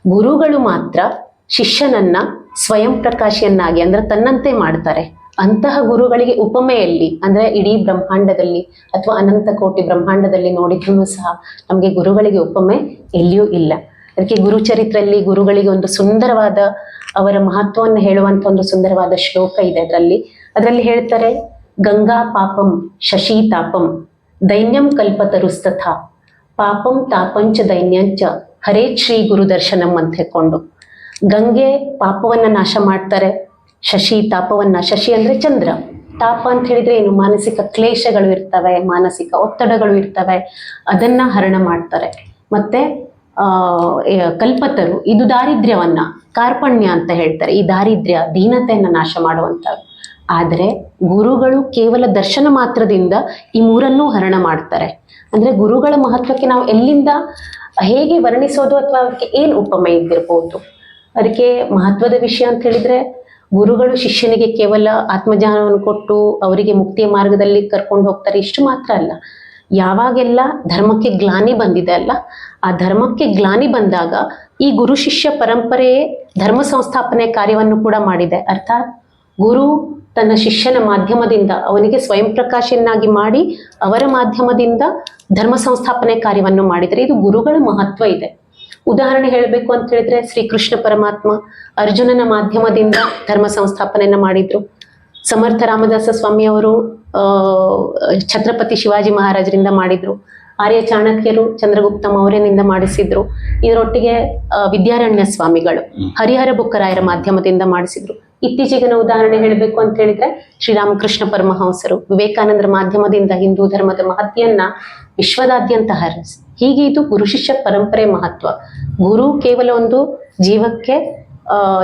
ಗುರುಗಳು ಮಾತ್ರ ಶಿಷ್ಯನನ್ನ ಸ್ವಯಂ ಪ್ರಕಾಶಿಯನ್ನಾಗಿ ಅಂದ್ರೆ ತನ್ನಂತೆ ಮಾಡ್ತಾರೆ. ಅಂತಹ ಗುರುಗಳಿಗೆ ಉಪಮೆಯಲ್ಲಿ ಅಂದ್ರೆ ಇಡೀ ಬ್ರಹ್ಮಾಂಡದಲ್ಲಿ ಅಥವಾ ಅನಂತ ಕೋಟಿ ಬ್ರಹ್ಮಾಂಡದಲ್ಲಿ ನೋಡಿದ್ರೂ ಸಹ ನಮಗೆ ಗುರುಗಳಿಗೆ ಉಪಮೆ ಎಲ್ಲಿಯೂ ಇಲ್ಲ. ಅದಕ್ಕೆ ಗುರುಚರಿತ್ರೆಯಲ್ಲಿ ಗುರುಗಳಿಗೆ ಒಂದು ಸುಂದರವಾದ ಅವರ ಮಹತ್ವವನ್ನು ಹೇಳುವಂತ ಒಂದು ಸುಂದರವಾದ ಶ್ಲೋಕ ಇದೆ ಅದರಲ್ಲಿ. ಅದರಲ್ಲಿ ಹೇಳ್ತಾರೆ, ಗಂಗಾ ಪಾಪಂ ಶಶಿ ತಾಪಂ ದೈನ್ಯಂ ಕಲ್ಪತರುಸ್ತಥ. ಪಾಪಂ ತಾಪಂಚ ದೈನ್ಯಂಚ ಹರೇ ಶ್ರೀ ಗುರು ದರ್ಶನಂ ಅಂತ ಹೇಳ್ಕೊಂಡು. ಗಂಗೆ ಪಾಪವನ್ನ ನಾಶ ಮಾಡ್ತಾರೆ. ಶಶಿ ತಾಪವನ್ನು, ಶಶಿ ಅಂದ್ರೆ ಚಂದ್ರ. ತಾಪ ಅಂತ ಹೇಳಿದ್ರೆ ಏನು? ಮಾನಸಿಕ ಕ್ಲೇಶಗಳು ಇರ್ತವೆ, ಮಾನಸಿಕ ಒತ್ತಡಗಳು ಇರ್ತವೆ. ಅದನ್ನ ಹರಣ ಮಾಡ್ತಾರೆ. ಮತ್ತೆ ಕಲ್ಪತರು, ಇದು ದಾರಿದ್ರ್ಯವನ್ನ, ಕಾರ್ಪಣ್ಯ ಅಂತ ಹೇಳ್ತಾರೆ. ಈ ದಾರಿದ್ರ್ಯ, ದೀನತೆಯನ್ನು ನಾಶ ಮಾಡುವಂತ ಆದರೆ ಗುರುಗಳು ಕೇವಲ ದರ್ಶನ ಮಾತ್ರದಿಂದ ಈ ಮೂರನ್ನೂ ಹರಣ ಮಾಡ್ತಾರೆ. ಅಂದ್ರೆ ಗುರುಗಳ ಮಹತ್ವಕ್ಕೆ ನಾವು ಎಲ್ಲಿಂದ ಹೇಗೆ ವರ್ಣಿಸೋದು ಅಥವಾ ಅದಕ್ಕೆ ಏನು ಉಪಮೆ ಇದ್ದಿರ್ಬೋದು? ಅದಕ್ಕೆ ಮಹತ್ವದ ವಿಷಯ ಅಂತ ಹೇಳಿದ್ರೆ, ಗುರುಗಳು ಶಿಷ್ಯನಿಗೆ ಕೇವಲ ಆತ್ಮಜ್ಞಾನವನ್ನು ಕೊಟ್ಟು ಅವರಿಗೆ ಮುಕ್ತಿಯ ಮಾರ್ಗದಲ್ಲಿ ಕರ್ಕೊಂಡು ಹೋಗ್ತಾರೆ ಇಷ್ಟು ಮಾತ್ರ ಅಲ್ಲ. ಯಾವಾಗೆಲ್ಲ ಧರ್ಮಕ್ಕೆ ಗ್ಲಾನಿ ಬಂದಿದೆ ಅಲ್ಲ, ಆ ಧರ್ಮಕ್ಕೆ ಗ್ಲಾನಿ ಬಂದಾಗ ಈ ಗುರು ಶಿಷ್ಯ ಪರಂಪರೆಯೇ ಧರ್ಮ ಸಂಸ್ಥಾಪನೆ ಕಾರ್ಯವನ್ನು ಕೂಡ ಮಾಡಿದೆ. ಅರ್ಥಾತ್ ಗುರು ತನ್ನ ಶಿಷ್ಯನ ಮಾಧ್ಯಮದಿಂದ, ಅವನಿಗೆ ಸ್ವಯಂ ಪ್ರಕಾಶನ್ನಾಗಿ ಮಾಡಿ ಅವರ ಮಾಧ್ಯಮದಿಂದ ಧರ್ಮ ಸಂಸ್ಥಾಪನೆ ಕಾರ್ಯವನ್ನು ಮಾಡಿದರೆ ಇದು ಗುರುಗಳ ಮಹತ್ವ ಇದೆ. ಉದಾಹರಣೆ ಹೇಳಬೇಕು ಅಂತ ಹೇಳಿದ್ರೆ ಶ್ರೀಕೃಷ್ಣ ಪರಮಾತ್ಮ ಅರ್ಜುನನ ಮಾಧ್ಯಮದಿಂದ ಧರ್ಮ ಸಂಸ್ಥಾಪನೆಯನ್ನ ಮಾಡಿದ್ರು. ಸಮರ್ಥ ರಾಮದಾಸ ಸ್ವಾಮಿಯವರು ಛತ್ರಪತಿ ಶಿವಾಜಿ ಮಹಾರಾಜರಿಂದ ಮಾಡಿದ್ರು. ಆರ್ಯ ಚಾಣಕ್ಯರು ಚಂದ್ರಗುಪ್ತ ಮೌರ್ಯನಿಂದ ಮಾಡಿಸಿದ್ರು. ಇದರೊಟ್ಟಿಗೆ ವಿದ್ಯಾರಣ್ಯ ಸ್ವಾಮಿಗಳು ಹರಿಹರ ಬುಕ್ಕರಾಯರ ಮಾಧ್ಯಮದಿಂದ ಮಾಡಿಸಿದ್ರು. ಇತ್ತೀಚೆಗಿನ ಉದಾಹರಣೆ ಹೇಳಬೇಕು ಅಂತ ಹೇಳಿದ್ರೆ ಶ್ರೀರಾಮಕೃಷ್ಣ ಪರಮಹಂಸರು ವಿವೇಕಾನಂದರ ಮಾಧ್ಯಮದಿಂದ ಹಿಂದೂ ಧರ್ಮದ ಮಹತ್ಯನ್ನ ವಿಶ್ವದಾದ್ಯಂತ ಹರಸ್. ಹೀಗೆ ಇದು ಗುರು ಶಿಷ್ಯ ಪರಂಪರೆ ಮಹತ್ವ. ಗುರು ಕೇವಲ ಒಂದು ಜೀವಕ್ಕೆ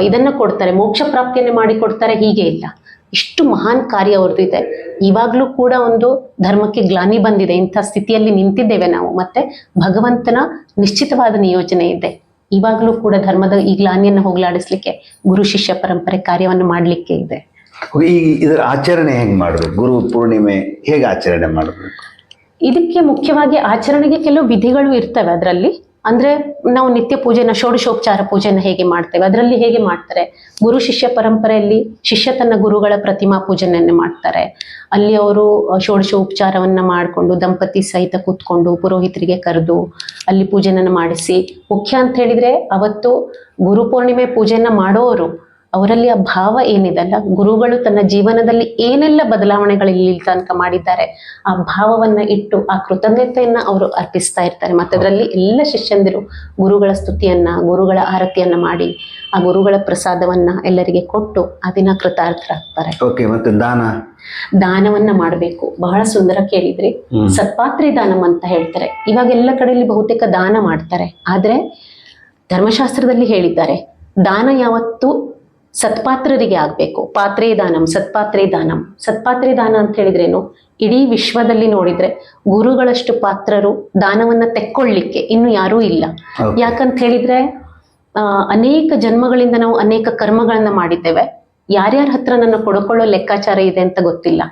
ಇದನ್ನ ಕೊಡ್ತಾರೆ, ಮೋಕ್ಷ ಪ್ರಾಪ್ತಿಯನ್ನು ಮಾಡಿಕೊಡ್ತಾರೆ ಹೀಗೆ ಇಲ್ಲ. ಇಷ್ಟು ಮಹಾನ್ ಕಾರ್ಯ ಅವ್ರದ್ದು ಇದೆ. ಇವಾಗ್ಲೂ ಕೂಡ ಒಂದು ಧರ್ಮಕ್ಕೆ ಗ್ಲಾನಿ ಬಂದಿದೆ. ಇಂಥ ಸ್ಥಿತಿಯಲ್ಲಿ ನಿಂತಿದ್ದೇವೆ ನಾವು. ಮತ್ತೆ ಭಗವಂತನ ನಿಶ್ಚಿತವಾದ ನಿಯೋಜನೆ ಇದೆ. ಇವಾಗ್ಲೂ ಕೂಡ ಧರ್ಮದ ಈ ಗ್ಲಾನಿಯನ್ನು ಹೋಗ್ಲಾಡಿಸ್ಲಿಕ್ಕೆ ಗುರು ಶಿಷ್ಯ ಪರಂಪರೆ ಕಾರ್ಯವನ್ನು ಮಾಡ್ಲಿಕ್ಕೆ ಇದೆ. ಈ ಇದರ ಆಚರಣೆ ಹೆಂಗ್ ಮಾಡಬೇಕು ಗುರು ಪೂರ್ಣಿಮೆ ಹೇಗೆ ಆಚರಣೆ ಮಾಡಬೇಕು? ಇದಕ್ಕೆ ಮುಖ್ಯವಾಗಿ ಆಚರಣೆಗೆ ಕೆಲವು ವಿಧಿಗಳು ಇರ್ತವೆ ಅದರಲ್ಲಿ. ಅಂದ್ರೆ ನಾವು ನಿತ್ಯ ಪೂಜೆನ, ಷೋಡಶೋಪಚಾರ ಪೂಜೆನ ಹೇಗೆ ಮಾಡ್ತೇವೆ, ಅದರಲ್ಲಿ ಹೇಗೆ ಮಾಡ್ತಾರೆ? ಗುರು ಶಿಷ್ಯ ಪರಂಪರೆಯಲ್ಲಿ ಶಿಷ್ಯ ತನ್ನ ಗುರುಗಳ ಪ್ರತಿಮಾ ಪೂಜನೆಯನ್ನ ಮಾಡ್ತಾರೆ. ಅಲ್ಲಿ ಅವರು ಷೋಡಶೋಪಚಾರವನ್ನ ಮಾಡಿಕೊಂಡು, ದಂಪತಿ ಸಹಿತ ಕೂತ್ಕೊಂಡು, ಪುರೋಹಿತರಿಗೆ ಕರೆದು ಅಲ್ಲಿ ಪೂಜೆನ ಮಾಡಿಸಿ, ಮುಖ್ಯ ಅಂತ ಹೇಳಿದ್ರೆ ಅವತ್ತು ಗುರು ಪೂರ್ಣಿಮೆ ಪೂಜೆನ ಮಾಡೋರು ಅವರಲ್ಲಿ ಆ ಭಾವ ಏನಿದೆಲ್ಲ ಗುರುಗಳು ತನ್ನ ಜೀವನದಲ್ಲಿ ಏನೆಲ್ಲ ಬದಲಾವಣೆಗಳು ಇಲ್ಲಿ ತನಕ ಮಾಡಿದ್ದಾರೆ? ಆ ಭಾವವನ್ನ ಇಟ್ಟು ಆ ಕೃತಜ್ಞತೆಯನ್ನ ಅವರು ಅರ್ಪಿಸ್ತಾ ಇರ್ತಾರೆ. ಮತ್ತೆ ಅದರಲ್ಲಿ ಎಲ್ಲ ಶಿಷ್ಯಂದಿರು ಗುರುಗಳ ಸ್ತುತಿಯನ್ನ ಗುರುಗಳ ಆರತಿಯನ್ನ ಮಾಡಿ ಆ ಗುರುಗಳ ಪ್ರಸಾದವನ್ನ ಎಲ್ಲರಿಗೆ ಕೊಟ್ಟು ಆ ದಿನ ಕೃತಾರ್ಥರಾಗ್ತಾರೆ. ಓಕೆ ಮತ್ತೆ ದಾನ? ದಾನವನ್ನ ಮಾಡಬೇಕು. ಬಹಳ ಸುಂದರ ಕೇಳಿದ್ರಿ. ಸತ್ಪಾತ್ರಿ ಸತ್ಪಾತ್ರೆ ದಾನಂ ಅಂತ ಹೇಳ್ತಾರೆ. ಇವಾಗ ಎಲ್ಲ ಕಡೆಯಲ್ಲಿ ಬಹುತೇಕ ದಾನ ಮಾಡ್ತಾರೆ. ಆದ್ರೆ ಧರ್ಮಶಾಸ್ತ್ರದಲ್ಲಿ ಹೇಳಿದ್ದಾರೆ ದಾನ ಯಾವತ್ತು ಸತ್ಪಾತ್ರರಿಗೆ ಆಗ್ಬೇಕು. ಪಾತ್ರೆ ದಾನಂ ಸತ್ಪಾತ್ರೆ ದಾನಂ. ಸತ್ಪಾತ್ರೆ ದಾನ ಅಂತ ಹೇಳಿದ್ರೇನು? ಇಡೀ ವಿಶ್ವದಲ್ಲಿ ನೋಡಿದ್ರೆ ಗುರುಗಳಷ್ಟು ಪಾತ್ರರು ದಾನವನ್ನ ತೆಕ್ಕೊಳ್ಳಿಕ್ಕೆ ಇನ್ನು ಯಾರೂ ಇಲ್ಲ. ಯಾಕಂತ ಹೇಳಿದ್ರೆ ಅನೇಕ ಜನ್ಮಗಳಿಂದ ನಾವು ಅನೇಕ ಕರ್ಮಗಳನ್ನ ಮಾಡಿದ್ದೇವೆ. ಯಾರ್ಯಾರ ಹತ್ರ ನನ್ನ ಕೊಡ್ಕೊಳ್ಳೋ ಲೆಕ್ಕಾಚಾರ ಇದೆ ಅಂತ ಗೊತ್ತಿಲ್ಲ.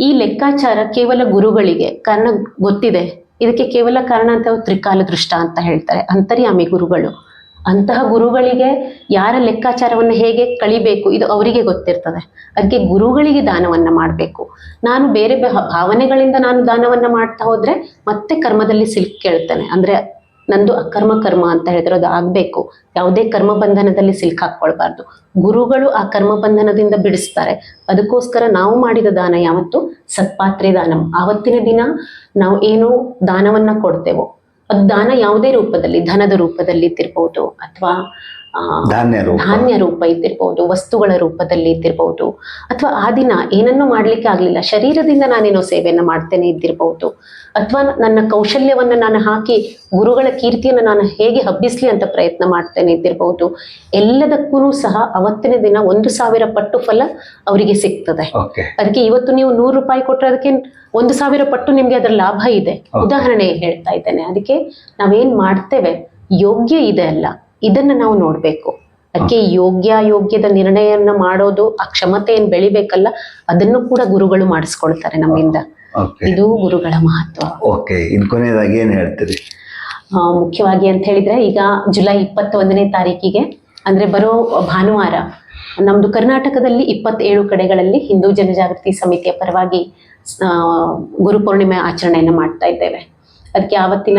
ಈ ಲೆಕ್ಕಾಚಾರ ಕೇವಲ ಗುರುಗಳಿಗೆ ಕಾರಣ ಗೊತ್ತಿದೆ. ಇದಕ್ಕೆ ಕೇವಲ ಕಾರಣ ಅಂತ ತ್ರಿಕಾಲ ದೃಷ್ಟ ಅಂತ ಹೇಳ್ತಾರೆ. ಅಂತರ್ಯಾಮಿ ಗುರುಗಳು. ಅಂತಹ ಗುರುಗಳಿಗೆ ಯಾರ ಲೆಕ್ಕಾಚಾರವನ್ನು ಹೇಗೆ ಕಳಿಬೇಕು ಇದು ಅವರಿಗೆ ಗೊತ್ತಿರ್ತದೆ. ಅದಕ್ಕೆ ಗುರುಗಳಿಗೆ ದಾನವನ್ನ ಮಾಡಬೇಕು. ನಾನು ಬೇರೆ ಭಾವನೆಗಳಿಂದ ನಾನು ದಾನವನ್ನ ಮಾಡ್ತಾ ಹೋದ್ರೆ ಮತ್ತೆ ಕರ್ಮದಲ್ಲಿ ಸಿಲ್ಕ್ ಕೇಳ್ತೇನೆ. ಅಂದ್ರೆ ನಂದು ಅಕರ್ಮ ಕರ್ಮ ಅಂತ ಹೇಳಿದ್ರೆ ಅದು ಆಗ್ಬೇಕು. ಯಾವುದೇ ಕರ್ಮ ಬಂಧನದಲ್ಲಿ ಸಿಲ್ಕ್ ಹಾಕೊಳ್ಬಾರ್ದು ಗುರುಗಳು ಆ ಕರ್ಮ ಬಂಧನದಿಂದ ಬಿಡಿಸ್ತಾರೆ. ಅದಕ್ಕೋಸ್ಕರ ನಾವು ಮಾಡಿದ ದಾನ ಯಾವತ್ತು? ಸತ್ಪಾತ್ರೆ ದಾನ. ಆವತ್ತಿನ ದಿನ ನಾವು ಏನು ದಾನವನ್ನ ಕೊಡ್ತೇವೋ ದಾನ ಯಾವುದೇ ರೂಪದಲ್ಲಿ ಧನದ ರೂಪದಲ್ಲಿ ಇದ್ದಿರ್ಬೋದು ಅಥವಾ ಧಾನ್ಯ ರೂಪ. ಇದ್ದಿರ್ಬೋದು ವಸ್ತುಗಳ ರೂಪದಲ್ಲಿ ಇದ್ದಿರಬಹುದು ಅಥವಾ ಆ ದಿನ ಏನನ್ನು ಮಾಡ್ಲಿಕ್ಕೆ ಆಗ್ಲಿಲ್ಲ ಶರೀರದಿಂದ ನಾನೇನೋ ಸೇವೆಯನ್ನು ಮಾಡ್ತೇನೆ ಇದ್ದಿರಬಹುದು ಅಥವಾ ನನ್ನ ಕೌಶಲ್ಯವನ್ನು ನಾನು ಹಾಕಿ ಗುರುಗಳ ಕೀರ್ತಿಯನ್ನು ನಾನು ಹೇಗೆ ಹಬ್ಬಿಸ್ಲಿ ಅಂತ ಪ್ರಯತ್ನ ಮಾಡ್ತೇನೆ ಇದ್ದಿರಬಹುದು ಎಲ್ಲದಕ್ಕೂ ಸಹ ಅವತ್ತಿನ ದಿನ ಒಂದು ಸಾವಿರ ಪಟ್ಟು ಫಲ ಅವರಿಗೆ ಸಿಗ್ತದೆ. ಅದಕ್ಕೆ ಇವತ್ತು ನೀವು ನೂರು ರೂಪಾಯಿ ಕೊಟ್ಟರೆ ಅದಕ್ಕೆ ಒಂದು ಸಾವಿರ ಪಟ್ಟು ನಿಮ್ಗೆ ಅದರ ಲಾಭ ಇದೆ. ಉದಾಹರಣೆ ಹೇಳ್ತಾ ಇದ್ದೇನೆ ಅದಕ್ಕೆ ನಾವೇನ್ ಮಾಡ್ತೇವೆ ಯೋಗ್ಯ ಇದೆ ಅಲ್ಲ ಇದನ್ನ ನಾವು ನೋಡ್ಬೇಕು. ಅದಕ್ಕೆ ಯೋಗ್ಯ ಯೋಗ್ಯದ ನಿರ್ಣಯವನ್ನ ಮಾಡೋದು ಆ ಕ್ಷಮತೆ ಏನ್ ಬೆಳಿಬೇಕಲ್ಲ ಅದನ್ನು ಕೂಡ ಗುರುಗಳು ಮಾಡಿಸ್ಕೊಳ್ತಾರೆ ನಮ್ಮಿಂದ. ಇದು ಗುರುಗಳ ಮಹತ್ವ. ಓಕೆ ಇನ್ ಕೊನೆಯದಾಗಿ ಏನ್ ಹೇಳ್ತೀರಿ? ಆ, ಮುಖ್ಯವಾಗಿ ಅಂತ ಹೇಳಿದ್ರೆ ಈಗ ಜುಲೈ ಇಪ್ಪತ್ತೊಂದನೇ ತಾರೀಕಿಗೆ ಅಂದ್ರೆ ಬರೋ ಭಾನುವಾರ ನಮ್ದು ಕರ್ನಾಟಕದಲ್ಲಿ ಇಪ್ಪತ್ತೇಳು ಕಡೆಗಳಲ್ಲಿ ಹಿಂದೂ ಜನಜಾಗೃತಿ ಸಮಿತಿಯ ಪರವಾಗಿ ಗುರು ಪೂರ್ಣಿಮೆ ಆಚರಣೆಯನ್ನು ಮಾಡ್ತಾ ಇದ್ದೇವೆ. ಅದಕ್ಕೆ ಆವತ್ತಿನ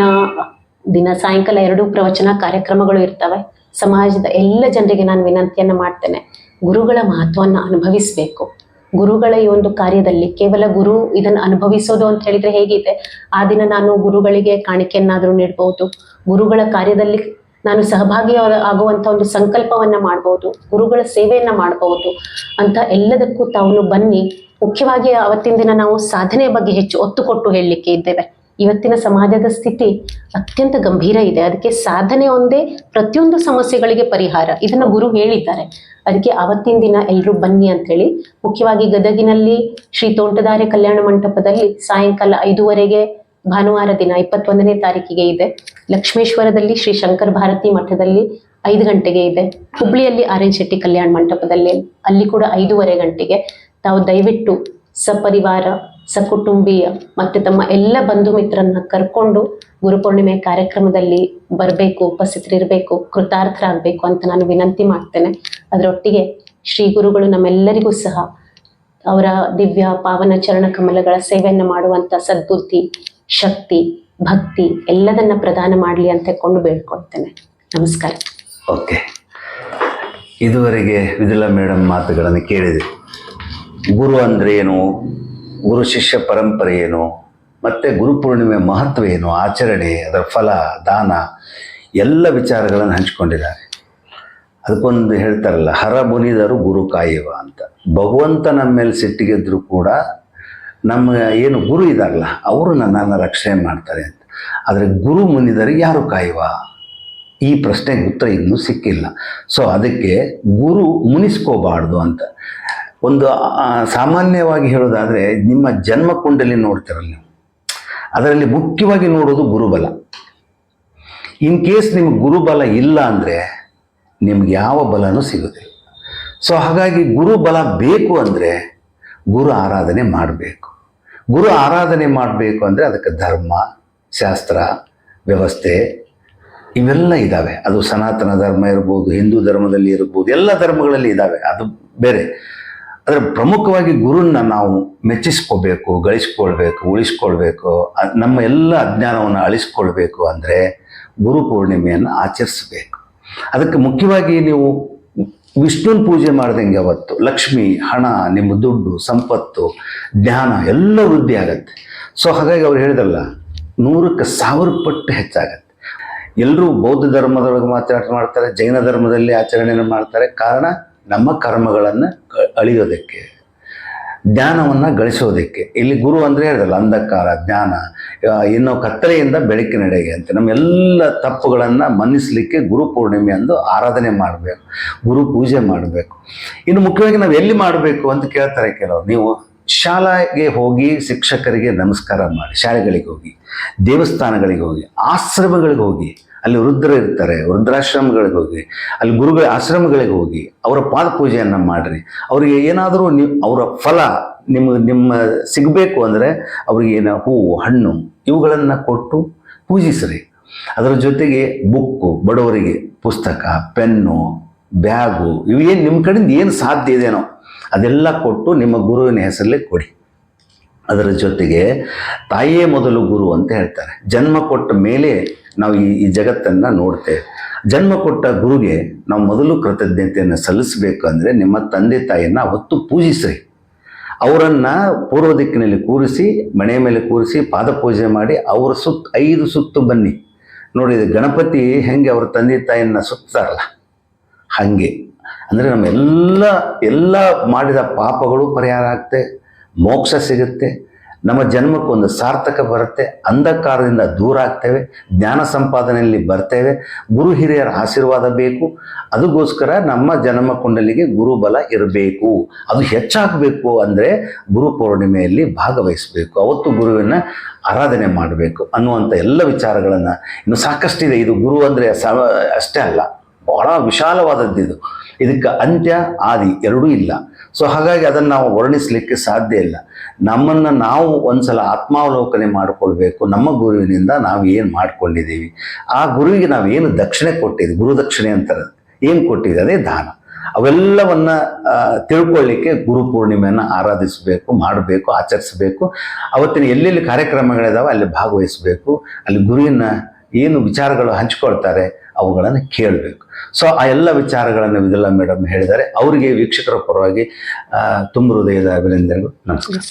ದಿನ ಸಾಯಂಕಾಲ ಎರಡು ಪ್ರವಚನ ಕಾರ್ಯಕ್ರಮಗಳು ಇರ್ತವೆ. ಸಮಾಜದ ಎಲ್ಲ ಜನರಿಗೆ ನಾನು ವಿನಂತಿಯನ್ನು ಮಾಡ್ತೇನೆ. ಗುರುಗಳ ಮಹತ್ವವನ್ನು ಅನುಭವಿಸಬೇಕು. ಗುರುಗಳ ಈ ಒಂದು ಕಾರ್ಯದಲ್ಲಿ ಕೇವಲ ಗುರು ಇದನ್ನು ಅನುಭವಿಸೋದು ಅಂತ ಹೇಳಿದ್ರೆ ಹೇಗಿದೆ? ಆ ದಿನ ನಾನು ಗುರುಗಳಿಗೆ ಕಾಣಿಕೆಯನ್ನಾದರೂ ನೀಡಬಹುದು ಗುರುಗಳ ಕಾರ್ಯದಲ್ಲಿ ನಾನು ಸಹಭಾಗಿ ಆಗುವಂತ ಒಂದು ಸಂಕಲ್ಪವನ್ನ ಮಾಡಬಹುದು ಗುರುಗಳ ಸೇವೆಯನ್ನ ಮಾಡಬಹುದು ಅಂತ ಎಲ್ಲದಕ್ಕೂ ತಾವು ಬನ್ನಿ. ಮುಖ್ಯವಾಗಿ ಅವತ್ತಿನ ದಿನ ನಾವು ಸಾಧನೆಯ ಬಗ್ಗೆ ಹೆಚ್ಚು ಒತ್ತು ಕೊಟ್ಟು ಹೇಳಲಿಕ್ಕೆ ಇದ್ದೇವೆ. ಇವತ್ತಿನ ಸಮಾಜದ ಸ್ಥಿತಿ ಅತ್ಯಂತ ಗಂಭೀರ ಇದೆ. ಅದಕ್ಕೆ ಸಾಧನೆ ಒಂದೇ ಪ್ರತಿಯೊಂದು ಸಮಸ್ಯೆಗಳಿಗೆ ಪರಿಹಾರ. ಇದನ್ನ ಗುರು ಹೇಳಿದ್ದಾರೆ. ಅದಕ್ಕೆ ಅವತ್ತಿನ ದಿನ ಎಲ್ಲರೂ ಬನ್ನಿ ಅಂತ ಹೇಳಿ ಮುಖ್ಯವಾಗಿ ಗದಗಿನಲ್ಲಿ ಶ್ರೀ ತೋಂಟದಾರ್ಯ ಕಲ್ಯಾಣ ಮಂಟಪದಲ್ಲಿ ಸಾಯಂಕಾಲ ಐದೂವರೆಗೆ ಭಾನುವಾರ ದಿನ ಇಪ್ಪತ್ತೊಂದನೇ ತಾರೀಕಿಗೆ ಇದೆ. ಲಕ್ಷ್ಮೇಶ್ವರದಲ್ಲಿ ಶ್ರೀ ಶಂಕರ ಭಾರತಿ ಮಠದಲ್ಲಿ ಐದು ಗಂಟೆಗೆ ಇದೆ. ಹುಬ್ಳಿಯಲ್ಲಿ ಆರ್ ಶೆಟ್ಟಿ ಕಲ್ಯಾಣ ಮಂಟಪದಲ್ಲಿ ಅಲ್ಲಿ ಕೂಡ ಐದೂವರೆ ಗಂಟೆಗೆ. ತಾವು ದಯವಿಟ್ಟು ಸಪರಿವಾರ ಸಕುಟುಂಬೀಯ ಮತ್ತೆ ತಮ್ಮ ಎಲ್ಲ ಬಂಧು ಮಿತ್ರರನ್ನ ಕರ್ಕೊಂಡು ಗುರುಪೂರ್ಣಿಮೆ ಕಾರ್ಯಕ್ರಮದಲ್ಲಿ ಬರಬೇಕು, ಉಪಸ್ಥಿತರಿರಬೇಕು, ಕೃತಾರ್ಥರಾಗಬೇಕು ಅಂತ ನಾನು ವಿನಂತಿ ಮಾಡ್ತೇನೆ. ಅದರೊಟ್ಟಿಗೆ ಶ್ರೀ ಗುರುಗಳು ನಮ್ಮೆಲ್ಲರಿಗೂ ಸಹ ಅವರ ದಿವ್ಯ ಪಾವನ ಚರಣ ಕಮಲಗಳ ಸೇವೆಯನ್ನು ಮಾಡುವಂತ ಸದ್ಬುದ್ಧಿ, ಶಕ್ತಿ, ಭಕ್ತಿ ಎಲ್ಲದನ್ನ ಪ್ರದಾನ ಮಾಡಲಿ ಅಂತ ಕೊಂಡು ಬೇಡ್ಕೊಳ್ತೇನೆ. ನಮಸ್ಕಾರ. ಓಕೆ. ಇದುವರೆಗೆ ವಿದುಲಾ ಮೇಡಮ್ ಮಾತುಗಳನ್ನು ಕೇಳಿದೆ. ಗುರು ಅಂದ್ರೆ ಏನು? ಗುರು ಶಿಷ್ಯ ಪರಂಪರೆ ಏನು, ಮತ್ತು ಗುರುಪೂರ್ಣಿಮೆ ಮಹತ್ವ ಏನು, ಆಚರಣೆ, ಅದರ ಫಲ, ದಾನ, ಎಲ್ಲ ವಿಚಾರಗಳನ್ನು ಹಂಚಿಕೊಂಡಿದ್ದಾರೆ. ಅದಕ್ಕೊಂದು ಹೇಳ್ತಾರಲ್ಲ, ಹರ ಮುನಿದರು ಗುರು ಕಾಯುವ ಅಂತ. ಭಗವಂತ ನಮ್ಮ ಮೇಲೆ ಸಿಟ್ಟಿಗೆದ್ರೂ ಕೂಡ ನಮ್ಮ ಏನು ಗುರು ಇದಾರಲ್ಲ ಅವರು ನನ್ನನ್ನು ರಕ್ಷಣೆ ಮಾಡ್ತಾರೆ ಅಂತ. ಆದರೆ ಗುರು ಮುನಿದರು ಯಾರು ಕಾಯುವ? ಈ ಪ್ರಶ್ನೆಗೆ ಉತ್ತರ ಇನ್ನೂ ಸಿಕ್ಕಿಲ್ಲ. ಸೊ ಅದಕ್ಕೆ ಗುರು ಮುನಿಸ್ಕೋಬಾರ್ದು ಅಂತ. ಒಂದು ಸಾಮಾನ್ಯವಾಗಿ ಹೇಳೋದಾದರೆ ನಿಮ್ಮ ಜನ್ಮ ಕುಂಡಲಿ ನೋಡ್ತಿರಲ್ಲ ನೀವು. ಅದರಲ್ಲಿ ಮುಖ್ಯವಾಗಿ ನೋಡೋದು ಗುರುಬಲ. ಇನ್ ಕೇಸ್ ನಿಮ್ಗೆ ಗುರುಬಲ ಇಲ್ಲ ಅಂದರೆ ನಿಮ್ಗೆ ಯಾವ ಬಲನೂ ಸಿಗೋದಿಲ್ಲ. ಸೊ ಹಾಗಾಗಿ ಗುರುಬಲ ಬೇಕು ಅಂದರೆ ಗುರು ಆರಾಧನೆ ಮಾಡಬೇಕು. ಗುರು ಆರಾಧನೆ ಮಾಡಬೇಕು ಅಂದರೆ ಅದಕ್ಕೆ ಧರ್ಮ, ಶಾಸ್ತ್ರ, ವ್ಯವಸ್ಥೆ ಇವೆಲ್ಲ ಇದ್ದಾವೆ ಅದು ಸನಾತನ ಧರ್ಮ ಇರ್ಬೋದು, ಹಿಂದೂ ಧರ್ಮದಲ್ಲಿ ಇರ್ಬೋದು, ಎಲ್ಲ ಧರ್ಮಗಳಲ್ಲಿ ಇದ್ದಾವೆ ಅದು ಬೇರೆ. ಆದರೆ ಪ್ರಮುಖವಾಗಿ ಗುರುನ ನಾವು ಮೆಚ್ಚಿಸ್ಕೋಬೇಕು, ಗಳಿಸ್ಕೊಳ್ಬೇಕು, ಉಳಿಸ್ಕೊಳ್ಬೇಕು ನಮ್ಮ ಎಲ್ಲ ಅಜ್ಞಾನವನ್ನು ಅಳಿಸ್ಕೊಳ್ಬೇಕು ಅಂದರೆ ಗುರು ಪೂರ್ಣಿಮೆಯನ್ನು ಆಚರಿಸಬೇಕು. ಅದಕ್ಕೆ ಮುಖ್ಯವಾಗಿ ನೀವು ವಿಷ್ಣುನ ಪೂಜೆ ಮಾಡ್ದಂಗೆ ಅವತ್ತು ಲಕ್ಷ್ಮಿ, ಹಣ, ನಿಮ್ಮ ದುಡ್ಡು, ಸಂಪತ್ತು, ಜ್ಞಾನ ಎಲ್ಲ ವೃದ್ಧಿ ಆಗತ್ತೆ. ಸೊ ಹಾಗಾಗಿ ಅವ್ರು ಹೇಳಿದಲ್ಲ, ನೂರಕ್ಕೆ ಸಾವಿರ ಪಟ್ಟು ಹೆಚ್ಚಾಗತ್ತೆ. ಎಲ್ಲರೂ ಬೌದ್ಧ ಧರ್ಮದೊಳಗೆ ಮಾತಾಡ ಮಾಡ್ತಾರೆ, ಜೈನ ಧರ್ಮದಲ್ಲಿ ಆಚರಣೆಯನ್ನು ಮಾಡ್ತಾರೆ. ಕಾರಣ ನಮ್ಮ ಕರ್ಮಗಳನ್ನು ಅಳಿಯೋದಕ್ಕೆ, ಜ್ಞಾನವನ್ನು ಗಳಿಸೋದಕ್ಕೆ. ಇಲ್ಲಿ ಗುರು ಅಂದರೆ ಹೇಳಿದಲ್ಲ, ಅಂಧಕಾರ, ಜ್ಞಾನ ಇನ್ನು ಕತ್ತಲೆಯಿಂದ ಬೆಳಕಿನೆಡೆಗೆ ಅಂತ. ನಮ್ಮೆಲ್ಲ ತಪ್ಪುಗಳನ್ನು ಮನ್ನಿಸಲಿಕ್ಕೆ ಗುರು ಪೂರ್ಣಿಮೆ ಅಂದು ಆರಾಧನೆ ಮಾಡಬೇಕು, ಗುರು ಪೂಜೆ ಮಾಡಬೇಕು. ಇನ್ನು ಮುಖ್ಯವಾಗಿ ನಾವು ಎಲ್ಲಿ ಮಾಡಬೇಕು ಅಂತ ಕೇಳ್ತಾರೆ ಕೆಲವರು. ನೀವು ಶಾಲೆಗೆ ಹೋಗಿ ಶಿಕ್ಷಕರಿಗೆ ನಮಸ್ಕಾರ ಮಾಡಿ, ಶಾಲೆಗಳಿಗೆ ಹೋಗಿ, ದೇವಸ್ಥಾನಗಳಿಗೆ ಹೋಗಿ, ಆಶ್ರಮಗಳಿಗೆ ಹೋಗಿ ಅಲ್ಲಿ ವೃದ್ಧರು ಇರ್ತಾರೆ, ವೃದ್ಧಾಶ್ರಮಗಳಿಗೆ ಹೋಗಿ, ಅಲ್ಲಿ ಗುರುಗಳ ಆಶ್ರಮಗಳಿಗೆ ಹೋಗಿ, ಅವರ ಪಾದ ಪೂಜೆಯನ್ನು ಮಾಡಿರಿ. ಅವರಿಗೆ ಏನಾದರೂ ನೀವು, ಅವರ ಫಲ ನಿಮ್ಮ ನಿಮ್ಮ ಸಿಗಬೇಕು ಅಂದರೆ ಅವರಿಗೆ ಏನು ಹೂವು ಹಣ್ಣು, ಇವುಗಳನ್ನು ಕೊಟ್ಟು ಪೂಜಿಸ್ರಿ. ಅದರ ಜೊತೆಗೆ ಬುಕ್ಕು, ಬಡವರಿಗೆ ಪುಸ್ತಕ, ಪೆನ್ನು, ಬ್ಯಾಗು, ಇವು ಏನು ನಿಮ್ಮ ಕಡೆಯಿಂದ ಏನು ಸಾಧ್ಯ ಇದೆಯೋ ಅದೆಲ್ಲ ಕೊಟ್ಟು ನಿಮ್ಮ ಗುರುವಿನ ಹೆಸರಲ್ಲೇ ಕೊಡಿ. ಅದರ ಜೊತೆಗೆ ತಾಯಿಯೇ ಮೊದಲು ಗುರು ಅಂತ ಹೇಳ್ತಾರೆ. ಜನ್ಮ ಕೊಟ್ಟ ಮೇಲೆ ನಾವು ಈ ಈ ಜಗತ್ತನ್ನು ನೋಡ್ತೇವೆ. ಜನ್ಮ ಕೊಟ್ಟ ಗುರುಗೆ ನಾವು ಮೊದಲು ಕೃತಜ್ಞತೆಯನ್ನು ಸಲ್ಲಿಸಬೇಕು ಅಂದರೆ ನಿಮ್ಮ ತಂದೆ ತಾಯಿಯನ್ನು ಅವತ್ತು ಪೂಜಿಸ್ರಿ. ಅವರನ್ನು ಪೂರ್ವ ದಿಕ್ಕಿನಲ್ಲಿ ಕೂರಿಸಿ, ಮನೆಯ ಮೇಲೆ ಕೂರಿಸಿ ಪಾದ ಪೂಜೆ ಮಾಡಿ, ಅವರ ಸುತ್ತ, ಐದು ಸುತ್ತು ಬನ್ನಿ. ನೋಡಿ ಗಣಪತಿ ಹೆಂಗೆ ಅವ್ರ ತಂದೆ ತಾಯಿಯನ್ನು ಸುತ್ತಾರಲ್ಲ? ಹಾಗೆ. ಅಂದರೆ ನಮ್ಮ ಎಲ್ಲ ಎಲ್ಲ ಮಾಡಿದ ಪಾಪಗಳು ಪರಿಹಾರ ಆಗುತ್ತೆ ಮೋಕ್ಷ ಸಿಗುತ್ತೆ. ನಮ್ಮ ಜನ್ಮಕ್ಕೊಂದು ಸಾರ್ಥಕ ಬರುತ್ತೆ. ಅಂಧಕಾರದಿಂದ ದೂರ ಆಗ್ತೇವೆ. ಜ್ಞಾನ ಸಂಪಾದನೆಯಲ್ಲಿ ಬರ್ತೇವೆ. ಗುರು ಹಿರಿಯರ ಆಶೀರ್ವಾದ ಬೇಕು. ಅದಕ್ಕೋಸ್ಕರ ನಮ್ಮ ಜನ್ಮ ಕುಂಡಲಿಗೆ ಗುರುಬಲ ಇರಬೇಕು. ಅದು ಹೆಚ್ಚಾಗಬೇಕು ಅಂದರೆ ಗುರು ಪೂರ್ಣಿಮೆಯಲ್ಲಿ ಭಾಗವಹಿಸಬೇಕು. ಅವತ್ತು ಗುರುವಿನ ಆರಾಧನೆ ಮಾಡಬೇಕು ಅನ್ನುವಂಥ ಎಲ್ಲ ವಿಚಾರಗಳನ್ನು ಇನ್ನು ಸಾಕಷ್ಟಿದೆ. ಇದು ಗುರು ಅಂದರೆ ಅಷ್ಟೇ ಅಲ್ಲ. ಬಹಳ ವಿಶಾಲವಾದದ್ದು ಇದು ಇದಕ್ಕೆ ಅಂತ್ಯ, ಆದಿ ಎರಡೂ ಇಲ್ಲ. ಸೊ ಹಾಗಾಗಿ ಅದನ್ನು ನಾವು ವರ್ಣಿಸಲಿಕ್ಕೆ ಸಾಧ್ಯ ಇಲ್ಲ. ನಮ್ಮನ್ನು ನಾವು ಒಂದ್ಸಲ ಆತ್ಮಾವಲೋಕನೆ ಮಾಡಿಕೊಳ್ಬೇಕು. ನಮ್ಮ ಗುರುವಿನಿಂದ ನಾವು ಏನು ಮಾಡ್ಕೊಂಡಿದ್ದೀವಿ? ಆ ಗುರುವಿಗೆ ನಾವು ಏನು ದಕ್ಷಿಣೆ ಕೊಟ್ಟಿದ್ದೀವಿ ಗುರು ದಕ್ಷಿಣೆ ಅಂತಾರೆ. ಏನು ಕೊಟ್ಟಿದ್ದೀವಿ ಅದೇ ದಾನ. ಅವೆಲ್ಲವನ್ನ ತಿಳ್ಕೊಳ್ಳಿಕ್ಕೆ ಗುರು ಪೂರ್ಣಿಮೆಯನ್ನು ಆರಾಧಿಸಬೇಕು, ಮಾಡಬೇಕು, ಆಚರಿಸಬೇಕು. ಅವತ್ತಿನ ಎಲ್ಲೆಲ್ಲಿ ಕಾರ್ಯಕ್ರಮಗಳಿದಾವೆ ಅಲ್ಲಿ ಭಾಗವಹಿಸಬೇಕು. ಅಲ್ಲಿ ಗುರುವಿನ ಏನು ವಿಚಾರಗಳು ಹಂಚ್ಕೊಳ್ತಾರೆ, ಅವುಗಳನ್ನು ಕೇಳಬೇಕು. ಸೊ ಆ ಎಲ್ಲ ವಿಚಾರಗಳನ್ನು ಇದೆಲ್ಲ ಮೇಡಮ್ ಹೇಳಿದ್ದಾರೆ. ಅವರಿಗೆ ವೀಕ್ಷಕರ ಪರವಾಗಿ ತುಂಬ ಹೃದಯದ ಅಭಿನಂದನೆಗಳು. ನಮಸ್ಕಾರ.